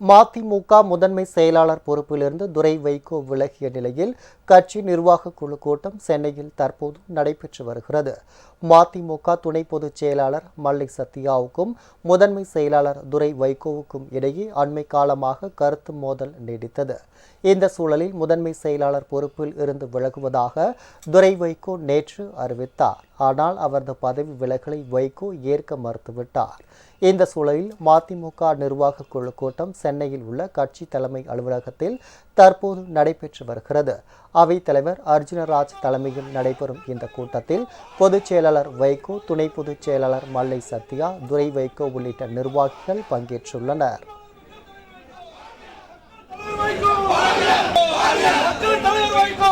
மதிமுக முதன்மை செயலாளர் பொறுப்பிலிருந்து துரை வைகோ விலகிய நிலையில் கட்சி நிர்வாக குழு கூட்டம் சென்னையில் தற்போது நடைபெற்று வருகிறது. மதிமுக துணை பொதுச் செயலாளர் மல்லை சத்யாவுக்கும் முதன்மை செயலாளர் துரை வைகோவுக்கும் இடையே அண்மை காலமாக கருத்து மோதல் நீடித்தது. இந்த சூழலில் முதன்மை செயலாளர் பொறுப்பில் இருந்து விலகுவதாக துரை வைகோ நேற்று அறிவித்தார். ஆனால் அவரது பதவி விலகலை வைகோ ஏற்க மறுத்துவிட்டார். இந்த சூழலில் மதிமுக நிர்வாக குழு கூட்டம் சென்னையில் உள்ள கட்சி தலைமை அலுவலகத்தில் தற்போது நடைபெற்று வருகிறது. அவைத் தலைவர் அர்ஜுனராஜ் தலைமையில் நடைபெறும் இந்த கூட்டத்தில் பொதுச் செயலாளர் வைகோ துணை பொதுச் செயலாளர் மல்லை சத்யா துரை வைகோ உள்ளிட்ட நிர்வாகிகள் பங்கேற்றுள்ளனர். வைகோ